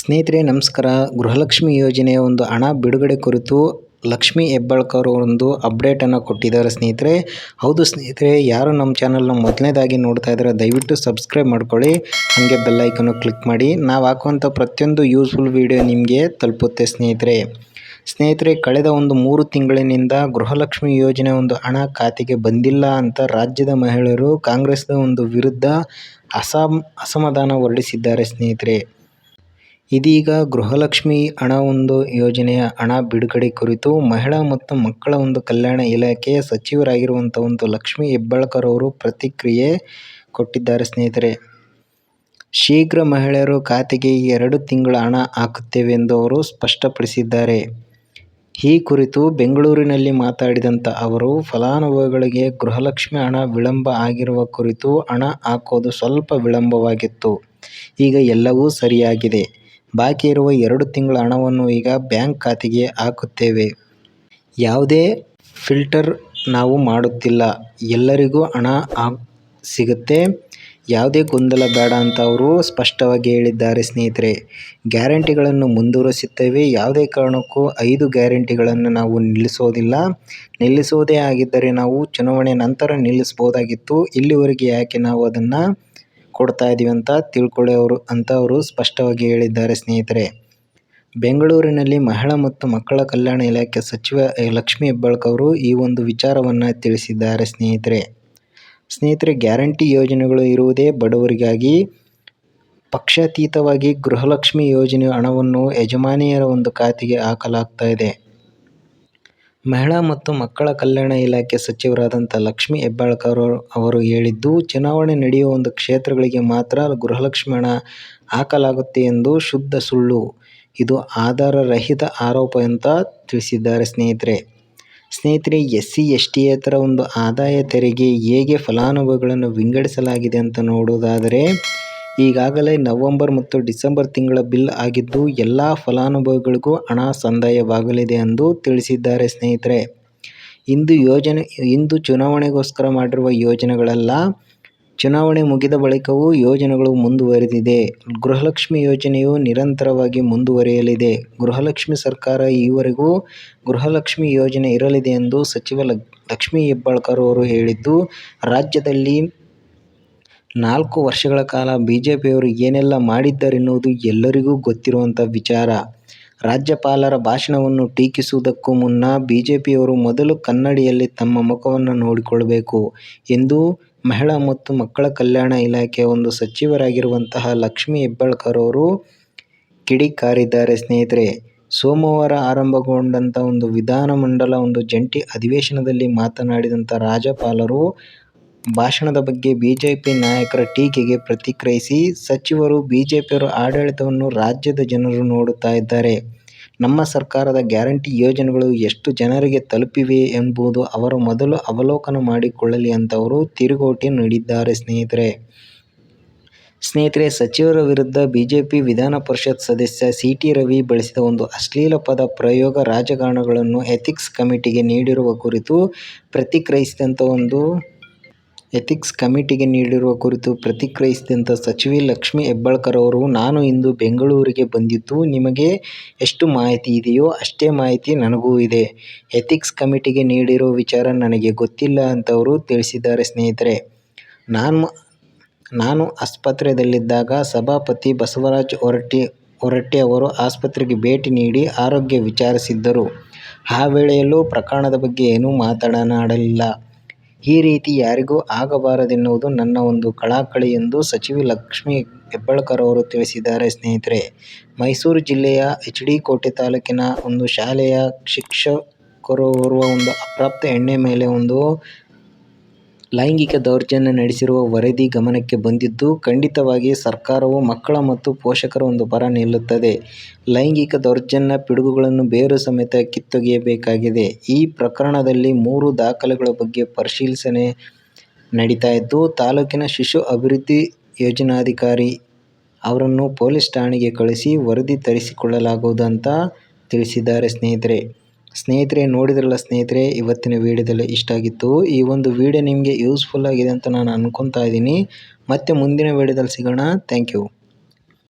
ಸ್ನೇಹಿತರೆ, ನಮಸ್ಕಾರ. ಗೃಹಲಕ್ಷ್ಮಿ ಯೋಜನೆಯ ಒಂದು ಹಣ ಬಿಡುಗಡೆ ಕುರಿತು ಲಕ್ಷ್ಮಿ ಹೆಬ್ಬಾಳ್ಕರ್ ಒಂದು ಅಪ್ಡೇಟನ್ನು ಕೊಟ್ಟಿದ್ದಾರೆ ಸ್ನೇಹಿತರೆ. ಹೌದು ಸ್ನೇಹಿತರೆ, ಯಾರು ನಮ್ಮ ಚಾನಲ್ನ ಮೊದಲನೇದಾಗಿ ನೋಡ್ತಾ ಇದ್ದಾರೆ, ದಯವಿಟ್ಟು ಸಬ್ಸ್ಕ್ರೈಬ್ ಮಾಡ್ಕೊಳ್ಳಿ. ಹಾಗೆ ಬೆಲ್ಲೈಕನ್ನು ಕ್ಲಿಕ್ ಮಾಡಿ. ನಾವು ಹಾಕುವಂಥ ಪ್ರತಿಯೊಂದು ಯೂಸ್ಫುಲ್ ವಿಡಿಯೋ ನಿಮಗೆ ತಲುಪುತ್ತೆ ಸ್ನೇಹಿತರೆ. ಸ್ನೇಹಿತರೆ, ಕಳೆದ ಒಂದು ಮೂರು ತಿಂಗಳಿನಿಂದ ಗೃಹಲಕ್ಷ್ಮಿ ಯೋಜನೆ ಒಂದು ಹಣ ಖಾತೆಗೆ ಬಂದಿಲ್ಲ ಅಂತ ರಾಜ್ಯದ ಮಹಿಳೆಯರು ಕಾಂಗ್ರೆಸ್ನ ಒಂದು ವಿರುದ್ಧ ಅಸಮ್, ಅಸಮಾಧಾನ ಹೊರಡಿಸಿದ್ದಾರೆ ಸ್ನೇಹಿತರೆ. ಇದೀಗ ಗೃಹಲಕ್ಷ್ಮಿ ಹಣ ಒಂದು ಯೋಜನೆಯ ಹಣ ಬಿಡುಗಡೆ ಕುರಿತು ಮಹಿಳಾ ಮತ್ತು ಮಕ್ಕಳ ಒಂದು ಕಲ್ಯಾಣ ಇಲಾಖೆಯ ಸಚಿವರಾಗಿರುವಂಥ ಒಂದು ಲಕ್ಷ್ಮಿ ಹೆಬ್ಬಾಳ್ಕರ್ ಅವರು ಪ್ರತಿಕ್ರಿಯೆ ಕೊಟ್ಟಿದ್ದಾರೆ ಸ್ನೇಹಿತರೆ. ಶೀಘ್ರ ಮಹಿಳೆಯರು ಖಾತೆಗೆ ಎರಡು ತಿಂಗಳ ಹಣ ಹಾಕುತ್ತೇವೆ ಎಂದು ಅವರು ಸ್ಪಷ್ಟಪಡಿಸಿದ್ದಾರೆ. ಈ ಕುರಿತು ಬೆಂಗಳೂರಿನಲ್ಲಿ ಮಾತಾಡಿದಂಥ ಅವರು, ಫಲಾನುಭವಿಗಳಿಗೆ ಗೃಹಲಕ್ಷ್ಮಿ ಹಣ ವಿಳಂಬ ಆಗಿರುವ ಕುರಿತು ಹಣ ಹಾಕೋದು ಸ್ವಲ್ಪ ವಿಳಂಬವಾಗಿತ್ತು. ಈಗ ಎಲ್ಲವೂ ಸರಿಯಾಗಿದೆ. ಬಾಕಿ ಇರುವ ಎರಡು ತಿಂಗಳ ಹಣವನ್ನು ಈಗ ಬ್ಯಾಂಕ್ ಖಾತೆಗೆ ಹಾಕುತ್ತೇವೆ. ಯಾವುದೇ ಫಿಲ್ಟರ್ ನಾವು ಮಾಡುತ್ತಿಲ್ಲ. ಎಲ್ಲರಿಗೂ ಹಣ ಸಿಗುತ್ತೆ. ಯಾವುದೇ ಗೊಂದಲ ಬೇಡ ಅಂತ ಅವರು ಸ್ಪಷ್ಟವಾಗಿ ಹೇಳಿದ್ದಾರೆ ಸ್ನೇಹಿತರೆ. ಗ್ಯಾರಂಟಿಗಳನ್ನು ಮುಂದುವರಿಸುತ್ತೇವೆ. ಯಾವುದೇ ಕಾರಣಕ್ಕೂ ಐದು ಗ್ಯಾರಂಟಿಗಳನ್ನು ನಾವು ನಿಲ್ಲಿಸೋದಿಲ್ಲ. ನಿಲ್ಲಿಸೋದೇ ಆಗಿದ್ದರೆ ನಾವು ಚುನಾವಣೆ ನಂತರ ನಿಲ್ಲಿಸ್ಬೋದಾಗಿತ್ತು ಇಲ್ಲಿವರೆಗೆ ಯಾಕೆ ನಾವು ಅದನ್ನು ಕೊಡ್ತಾ ಇದ್ದೀವಿ ಅಂತ ತಿಳ್ಕೊಳ್ಳಿ ಅವರು ಅಂತ ಅವರು ಸ್ಪಷ್ಟವಾಗಿ ಹೇಳಿದ್ದಾರೆ, ಸ್ನೇಹಿತರೆ. ಬೆಂಗಳೂರಿನಲ್ಲಿ ಮಹಿಳಾ ಮತ್ತು ಮಕ್ಕಳ ಕಲ್ಯಾಣ ಇಲಾಖೆ ಸಚಿವ ಲಕ್ಷ್ಮೀ ಹೆಬ್ಬಾಳ್ಕ ಅವರು ಈ ಒಂದು ವಿಚಾರವನ್ನು ತಿಳಿಸಿದ್ದಾರೆ, ಸ್ನೇಹಿತರೆ. ಸ್ನೇಹಿತರೆ, ಗ್ಯಾರಂಟಿ ಯೋಜನೆಗಳು ಇರುವುದೇ ಬಡವರಿಗಾಗಿ ಪಕ್ಷಾತೀತವಾಗಿ ಗೃಹಲಕ್ಷ್ಮಿ ಯೋಜನೆ ಹಣವನ್ನು ಯಜಮಾನಿಯರ ಒಂದು ಖಾತೆಗೆ ಹಾಕಲಾಗ್ತಾ ಇದೆ. ಮಹಿಳಾ ಮತ್ತು ಮಕ್ಕಳ ಕಲ್ಯಾಣ ಇಲಾಖೆ ಸಚಿವರಾದಂಥ ಲಕ್ಷ್ಮಿ ಹೆಬ್ಬಾಳ್ಕರ್ ಅವರು ಹೇಳಿದ್ದು, ಚುನಾವಣೆ ನಡೆಯುವ ಒಂದು ಕ್ಷೇತ್ರಗಳಿಗೆ ಮಾತ್ರ ಗೃಹಲಕ್ಷ್ಮಿ ಹಣ ಹಾಕಲಾಗುತ್ತೆ ಎಂದು ಶುದ್ಧ ಸುಳ್ಳು. ಇದು ಆಧಾರರಹಿತ ಆರೋಪ ಅಂತ ತಿಳಿಸಿದ್ದಾರೆ ಸ್ನೇಹಿತರೆ. ಸ್ನೇಹಿತರೆ ಎಸ್ ಸಿ ಎಸ್ ಟಿಯೇತರ ಒಂದು ಆದಾಯ ತೆರಿಗೆ ಹೇಗೆ ಫಲಾನುಭವಿಗಳನ್ನು ವಿಂಗಡಿಸಲಾಗಿದೆ ಅಂತ ನೋಡುವುದಾದರೆ ಈಗಾಗಲೇ ನವೆಂಬರ್ ಮತ್ತು ಡಿಸೆಂಬರ್ ತಿಂಗಳ ಬಿಲ್ ಆಗಿದ್ದು ಎಲ್ಲ ಫಲಾನುಭವಿಗಳಿಗೂ ಹಣ ಸಂದಾಯವಾಗಲಿದೆ ಎಂದು ತಿಳಿಸಿದ್ದಾರೆ ಸ್ನೇಹಿತರೆ. ಇಂದು ಯೋಜನೆ, ಇಂದು ಚುನಾವಣೆಗೋಸ್ಕರ ಮಾಡಿರುವ ಯೋಜನೆಗಳೆಲ್ಲ. ಚುನಾವಣೆ ಮುಗಿದ ಬಳಿಕವೂ ಯೋಜನೆಗಳು ಮುಂದುವರೆದಿದೆ. ಗೃಹಲಕ್ಷ್ಮಿ ಯೋಜನೆಯು ನಿರಂತರವಾಗಿ ಮುಂದುವರಿಯಲಿದೆ. ಗೃಹಲಕ್ಷ್ಮಿ ಸರ್ಕಾರ ಈವರೆಗೂ ಗೃಹಲಕ್ಷ್ಮಿ ಯೋಜನೆ ಇರಲಿದೆ ಎಂದು ಸಚಿವ ಲಕ್ಷ್ಮೀ ಹೆಬ್ಬಾಳ್ಕರ್ ಅವರು ಹೇಳಿದ್ದು, ರಾಜ್ಯದಲ್ಲಿ ನಾಲ್ಕು ವರ್ಷಗಳ ಕಾಲ ಬಿಜೆಪಿಯವರು ಏನೆಲ್ಲ ಮಾಡಿದ್ದಾರೆನ್ನುವುದು ಎಲ್ಲರಿಗೂ ಗೊತ್ತಿರುವಂಥ ವಿಚಾರ. ರಾಜ್ಯಪಾಲರ ಭಾಷಣವನ್ನು ಟೀಕಿಸುವುದಕ್ಕೂ ಮುನ್ನ ಬಿಜೆಪಿಯವರು ಮೊದಲು ಕನ್ನಡಿಯಲ್ಲಿ ತಮ್ಮ ಮುಖವನ್ನು ನೋಡಿಕೊಳ್ಳಬೇಕು ಎಂದು ಮಹಿಳಾ ಮತ್ತು ಮಕ್ಕಳ ಕಲ್ಯಾಣ ಇಲಾಖೆಯ ಒಂದು ಸಚಿವರಾಗಿರುವಂತಹ ಲಕ್ಷ್ಮಿ ಹೆಬ್ಬಾಳ್ಕರ್ ಅವರು ಕಿಡಿಕಾರಿದ್ದಾರೆ ಸ್ನೇಹಿತರೆ. ಸೋಮವಾರ ಆರಂಭಗೊಂಡಂಥ ಒಂದು ವಿಧಾನಮಂಡಲ ಒಂದು ಜಂಟಿ ಅಧಿವೇಶನದಲ್ಲಿ ಮಾತನಾಡಿದಂಥ ರಾಜ್ಯಪಾಲರು ಭಾಷಣದ ಬಗ್ಗೆ ಬಿಜೆಪಿ ನಾಯಕರ ಟೀಕೆಗೆ ಪ್ರತಿಕ್ರಿಯಿಸಿ ಸಚಿವರು ಬಿಜೆಪಿಯವರ ಆಡಳಿತವನ್ನು ರಾಜ್ಯದ ಜನರು ನೋಡುತ್ತಾ ಇದ್ದಾರೆ. ನಮ್ಮ ಸರ್ಕಾರದ ಗ್ಯಾರಂಟಿ ಯೋಜನೆಗಳು ಎಷ್ಟು ಜನರಿಗೆ ತಲುಪಿವೆ ಎಂಬುದು ಅವರು ಮೊದಲು ಅವಲೋಕನ ಮಾಡಿಕೊಳ್ಳಲಿ ಅಂತ ಅವರು ತಿರುಗೇಟು ನೀಡಿದ್ದಾರೆ ಸ್ನೇಹಿತರೆ. ಸ್ನೇಹಿತರೆ, ಸಚಿವರ ವಿರುದ್ಧ ಬಿಜೆಪಿ ವಿಧಾನ ಪರಿಷತ್ ಸದಸ್ಯ ಸಿ ಟಿ ರವಿ ಬಳಸಿದ ಒಂದು ಅಶ್ಲೀಲ ಪದ ಪ್ರಯೋಗ ರಾಜಕಾರಣಗಳನ್ನು ಎಥಿಕ್ಸ್ ಕಮಿಟಿಗೆ ನೀಡಿರುವ ಕುರಿತು ಪ್ರತಿಕ್ರಿಯಿಸಿದಂಥ ಒಂದು ಎಥಿಕ್ಸ್ ಕಮಿಟಿಗೆ ನೀಡಿರುವ ಕುರಿತು ಪ್ರತಿಕ್ರಿಯಿಸಿದಂಥ ಸಚಿವೆ ಲಕ್ಷ್ಮೀ ಹೆಬ್ಬಾಳ್ಕರ್ ಅವರು, ನಾನು ಇಂದು ಬೆಂಗಳೂರಿಗೆ ಬಂದಿದ್ದು ನಿಮಗೆ ಎಷ್ಟು ಮಾಹಿತಿ ಇದೆಯೋ ಅಷ್ಟೇ ಮಾಹಿತಿ ನನಗೂ ಇದೆ. ಎಥಿಕ್ಸ್ ಕಮಿಟಿಗೆ ನೀಡಿರೋ ವಿಚಾರ ನನಗೆ ಗೊತ್ತಿಲ್ಲ ಅಂತ ಅವರು ತಿಳಿಸಿದ್ದಾರೆ ಸ್ನೇಹಿತರೆ. ನಾನು ನಾನು ಆಸ್ಪತ್ರೆಯಲ್ಲಿದ್ದಾಗ ಸಭಾಪತಿ ಬಸವರಾಜ್ ಹೊರಟ್ಟಿ ಹೊರಟ್ಟಿ ಅವರು ಆಸ್ಪತ್ರೆಗೆ ಭೇಟಿ ನೀಡಿ ಆರೋಗ್ಯ ವಿಚಾರಿಸಿದ್ದರು. ಆ ವೇಳೆಯಲ್ಲೂ ಪ್ರಕರಣದ ಬಗ್ಗೆ ಏನೂ ಮಾತನಾಡಲಿಲ್ಲ. ಈ ರೀತಿ ಯಾರಿಗೂ ಆಗಬಾರದೆನ್ನುವುದು ನನ್ನ ಒಂದು ಕಳಕಳಿ ಎಂದು ಸಚಿವೆ ಲಕ್ಷ್ಮೀ ಹೆಬ್ಬಾಳ್ಕರ್ ಅವರು ತಿಳಿಸಿದ್ದಾರೆ. ಸ್ನೇಹಿತರೆ, ಮೈಸೂರು ಜಿಲ್ಲೆಯ ಎಚ್ ಡಿ ಕೋಟೆ ತಾಲೂಕಿನ ಒಂದು ಶಾಲೆಯ ಶಿಕ್ಷಕರೋರ್ವ ಒಂದು ಅಪ್ರಾಪ್ತ ಹೆಣ್ಣೆ ಮೇಲೆ ಒಂದು ಲೈಂಗಿಕ ದೌರ್ಜನ್ಯ ನಡೆಸಿರುವ ವರದಿ ಗಮನಕ್ಕೆ ಬಂದಿದ್ದು ಖಂಡಿತವಾಗಿ ಸರ್ಕಾರವು ಮಕ್ಕಳ ಮತ್ತು ಪೋಷಕರ ಒಂದು ಪರ ನಿಲ್ಲುತ್ತದೆ. ಲೈಂಗಿಕ ದೌರ್ಜನ್ಯ ಪಿಡುಗುಗಳನ್ನು ಬೇರು ಸಮೇತ ಕಿತ್ತೊಗೆಯಬೇಕಾಗಿದೆ. ಈ ಪ್ರಕರಣದಲ್ಲಿ ಮೂರು ದಾಖಲೆಗಳ ಬಗ್ಗೆ ಪರಿಶೀಲನೆ ನಡೀತಾ ಇದ್ದು, ತಾಲೂಕಿನ ಶಿಶು ಅಭಿವೃದ್ಧಿ ಯೋಜನಾಧಿಕಾರಿ ಅವರನ್ನು ಪೊಲೀಸ್ ಠಾಣೆಗೆ ಕಳಿಸಿ ವರದಿ ತರಿಸಿಕೊಳ್ಳಲಾಗುವುದು ಅಂತ ತಿಳಿಸಿದ್ದಾರೆ ಸ್ನೇಹಿತರೆ. ಸ್ನೇಹಿತರೆ, ನೋಡಿದ್ರಲ್ಲ ಸ್ನೇಹಿತರೆ, ಇವತ್ತಿನ ವೀಡಿಯೋದಲ್ಲಿ ಇಷ್ಟ ಆಗಿತ್ತು. ಈ ಒಂದು ವೀಡಿಯೋ ನಿಮಗೆ ಯೂಸ್ಫುಲ್ ಆಗಿದೆ ಅಂತ ನಾನು ಅಂದ್ಕೊತಾ ಇದ್ದೀನಿ. ಮತ್ತೆ ಮುಂದಿನ ವೀಡಿಯೋದಲ್ಲಿ ಸಿಗೋಣ. Thank you